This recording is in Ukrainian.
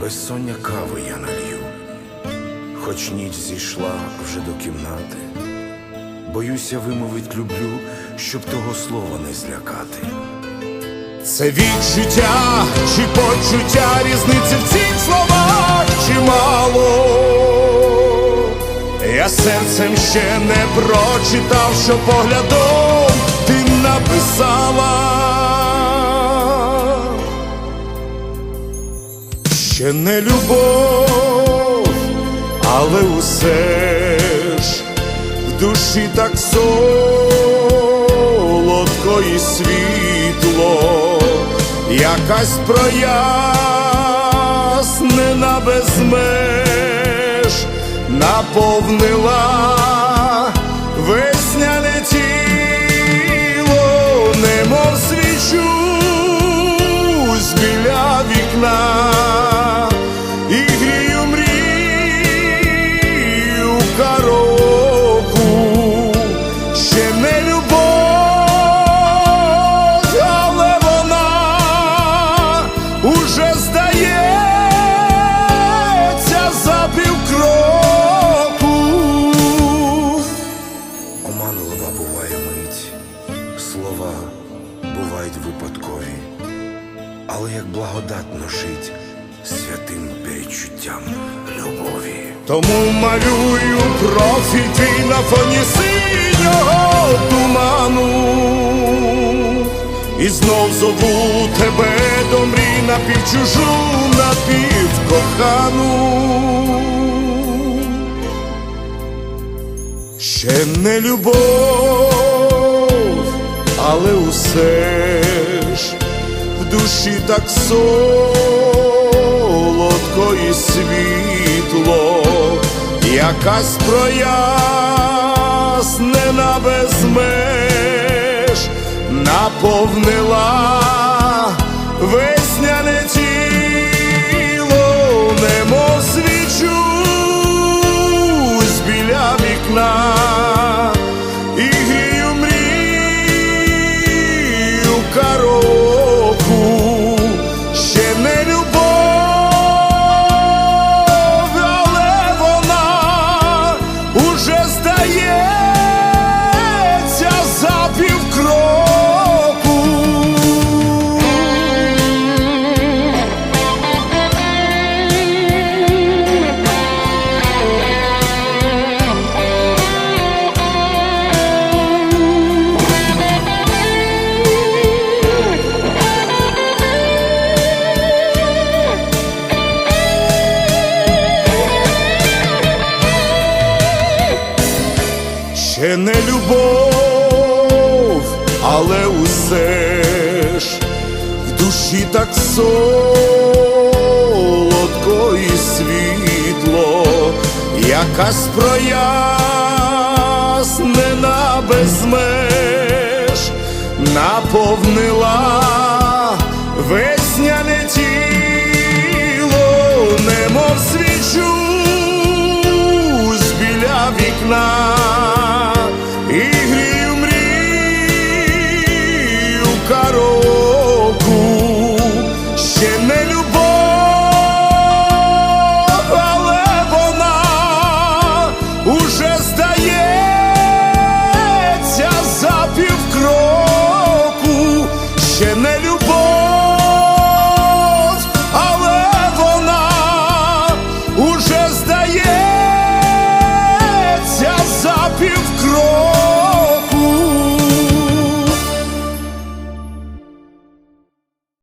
безсоння кави я налью, хоч ніч зійшла вже до кімнати, боюся, вимовить люблю, щоб того слова не злякати. Це відчуття чи почуття різниці в цих словах чимало. Я серцем ще не прочитав, що поглядом ти написала. Ще не любов, але усе ж в душі так солодко і світло, якась прояснена без меж наповнила але як благодатно жить святим перечуттям любові. Тому малюю профіль на фоні синього туману. І знов зову тебе до мрій напівчужу, напівкохану. Ще не любов, але усе душі так солодко і світло, якась прояснена без меж наповнила весняне тіло, немов свічусь біля вікна ще не любов, але усе ж в душі так солодко і світло, якась прояснена без меж наповнила